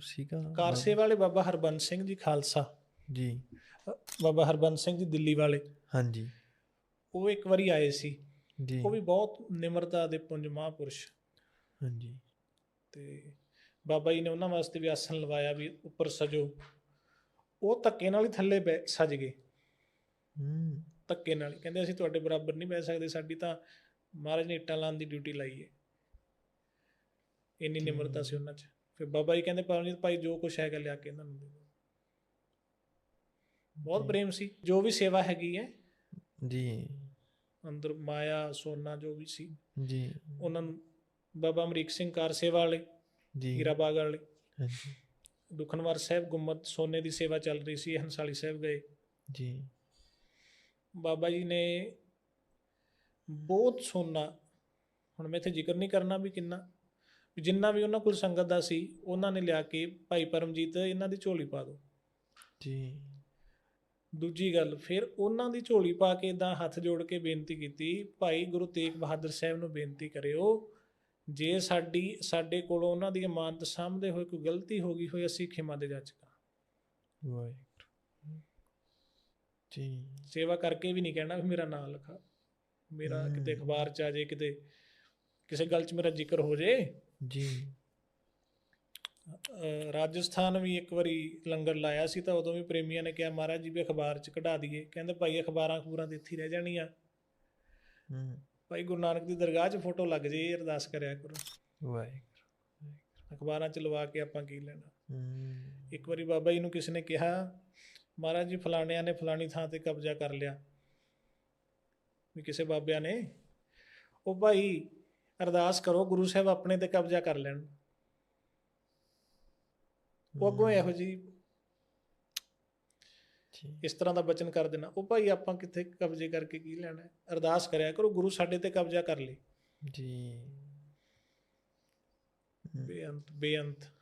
ਸੀਗਾ ਕਾਰਸੇ ਵਾਲੇ ਬਾਬਾ ਹਰਬੰਸ ਸਿੰਘ ਜੀ ਖਾਲਸਾ। ਜੀ। ਬਾਬਾ ਹਰਬੰਸ ਸਿੰਘ ਜੀ ਦਿੱਲੀ ਵਾਲੇ। ਹਾਂਜੀ। ਉਹ ਇੱਕ ਵਾਰੀ ਆਏ ਸੀ। ਜੀ। ਉਹ ਵੀ ਬਹੁਤ ਨਿਮਰਤਾ ਦੇ ਪੁੰਜ ਮਹਾਂਪੁਰਸ਼। ਹਾਂਜੀ। ਤੇ ਬਾਬਾ ਜੀ ਨੇ ਉਹਨਾਂ ਵਾਸਤੇ ਵੀ ਆਸਣ ਲਵਾਇਆ ਵੀ ਉੱਪਰ ਸਜੋ। ਉਹ ਧੱਕੇ ਨਾਲ ਹੀ ਥੱਲੇ ਬੈ ਸਜ ਗਏ। ਹੂੰ। ਧੱਕੇ ਨਾਲ ਕਹਿੰਦੇ ਅਸੀਂ ਤੁਹਾਡੇ ਬਰਾਬਰ ਨਹੀਂ ਬਹਿ ਸਕਦੇ ਸਾਡੀ ਤਾਂ ਮਹਾਰਾਜ ਨੇ ਇੱਟਾਂ ਲਾਉਣ ਦੀ ਡਿਊਟੀ ਲਾਈ ਹੈ ਇੰਨੀ ਨਿਮਰਤਾ ਸੀ ਉਹਨਾਂ 'ਚ। ਫਿਰ ਬਾਬਾ ਜੀ ਕਹਿੰਦੇ ਪਰਮਜੀਤ ਭਾਈ ਜੋ ਕੁਛ ਹੈਗਾ ਲਿਆ ਕੇ ਇਹਨਾਂ ਨੂੰ ਦੇ ਬਹੁਤ ਪ੍ਰੇਮ ਸੀ। ਜੋ ਵੀ ਸੇਵਾ ਹੈਗੀ ਹੈ ਜੀ। ਅੰਦਰ ਮਾਇਆ ਸੋਨਾ ਜੋ ਵੀ ਸੀ ਜੀ। ਉਹਨਾਂ ਨੂੰ ਬਾਬਾ ਅਮਰੀਕ ਸਿੰਘ ਕਾਰ ਸੇਵਾ ਵਾਲੇ ਜੀ। ਹੀਰਾ ਬਾਗ ਵਾਲੇ ਹਾਂਜੀ। ਦੁਖਨਵਾਰ ਸਾਹਿਬ ਗੁੰਮਤ ਸੋਨੇ ਦੀ ਸੇਵਾ ਚੱਲ ਰਹੀ ਸੀ ਹੰਸਾਲੀ ਸਾਹਿਬ ਗਏ। ਜੀ। ਬਾਬਾ ਜੀ ਨੇ ਬਹੁਤ ਸੋਨਾ ਹੁਣ ਮੈਂ ਇੱਥੇ ਜ਼ਿਕਰ ਨਹੀਂ ਕਰਨਾ ਵੀ ਕਿੰਨਾ ਜਿੰਨਾ ਵੀ ਉਹਨਾਂ ਕੋਲ ਸੰਗਤ ਦਾ ਸੀ ਉਹਨਾਂ ਨੇ ਲਿਆ ਕੇ ਭਾਈ ਪਰਮਜੀਤ ਇਹਨਾਂ ਦੀ ਝੋਲੀ ਪਾ ਦਿਓ ਜੀ। ਦੂਜੀ ਗੱਲ ਫਿਰ ਉਹਨਾਂ ਦੀ ਝੋਲੀ ਪਾ ਕੇ ਇਦਾਂ ਹੱਥ ਜੋੜ ਕੇ ਬੇਨਤੀ ਕੀਤੀ ਭਾਈ ਗੁਰੂ ਤੇਗ ਬਹਾਦਰ ਸਾਹਿਬ ਨੂੰ ਬੇਨਤੀ ਕਰਿਓ ਜੇ ਸਾਡੀ ਸਾਡੇ ਕੋਲੋਂ ਉਹਨਾਂ ਦੀ ਇਮਾਨਤ ਸਾਂਭਦੇ ਹੋਏ ਕੋਈ ਗਲਤੀ ਹੋ ਗਈ ਹੋਈ ਅਸੀਂ ਖਿਮਾ ਦੇ ਜਾਚਕਾਂ। ਵਾਹਿਗੁਰੂ ਜੀ। ਸੇਵਾ ਕਰਕੇ ਵੀ ਨਹੀਂ ਕਹਿਣਾ ਵੀ ਮੇਰਾ ਨਾਮ ਲਿਖਾ। ਮੇਰਾ। ਕਿਤੇ ਅਖਬਾਰ ਚ ਆ ਜੇ ਕਿਤੇ ਕਿਸੇ ਗੱਲ ਚ ਮੇਰਾ ਜ਼ਿਕਰ ਹੋ ਜੇ ਜੀ। ਰਾਜਸਥਾਨ ਵੀ ਇੱਕ ਵਾਰੀ ਲੰਗਰ ਲਾਇਆ ਸੀ ਤਾਂ ਉਦੋਂ ਵੀ ਪ੍ਰੇਮੀਆਂ ਨੇ ਕਿਹਾ ਮਹਾਰਾਜ ਜੀ ਵੀ ਅਖਬਾਰ ਚ ਕਢਾ ਦਈਏ। ਕਹਿੰਦੇ ਭਾਈ ਅਖਬਾਰਾਂ ਖਬੂਰਾਂ ਤੇ ਇੱਥੇ ਰਹਿ ਜਾਣੀਆਂ। ਹੂੰ। ਭਾਈ ਗੁਰੂ ਨਾਨਕ ਦੀ ਦਰਗਾਹ 'ਚ ਫੋਟੋ ਲੱਗ ਜੇ ਅਰਦਾਸ ਕਰਿਆ ਕਰੋ। ਵਾਹਿਗੁਰੂ। ਅਖਬਾਰਾਂ 'ਚ ਲਵਾ ਕੇ ਆਪਾਂ ਕੀ ਲੈਣਾ? ਹੂੰ। ਇੱਕ ਵਾਰੀ ਬਾਬਾ ਜੀ ਨੂੰ ਕਿਸੇ ਨੇ ਕਿਹਾ ਮਹਾਰਾਜ ਜੀ ਫਲਾਣਿਆਂ ਨੇ ਫਲਾਣੀ ਥਾਂ ਤੇ ਕਬਜ਼ਾ ਕਰ ਲਿਆ। ਵੀ ਕਿਸੇ ਬਾਬਿਆਂ ਨੇ ਉਹ ਭਾਈ ਅਰਦਾਸ ਕਰੋ ਗੁਰੂ ਸਾਹਿਬ ਆਪਣੇ ਤੇ ਕਬਜ਼ਾ ਕਰ ਲੈਣ। ਉਹ ਅੱਗੋਂ ਇਹੋ ਜੀ ਇਸ ਤਰ੍ਹਾਂ ਦਾ ਬਚਨ ਕਰ ਦੇਣਾ। ਉਹ ਭਾਈ ਆਪਾਂ ਕਿੱਥੇ ਕਬਜ਼ੇ ਕਰਕੇ ਕੀ ਲੈਣਾ? ਅਰਦਾਸ ਕਰਿਆ ਕਰੋ ਗੁਰੂ ਸਾਡੇ ਤੇ ਕਬਜ਼ਾ ਕਰ ਲੇ। ਜੀ। ਬੇਅੰਤ ਬੇਅੰਤ।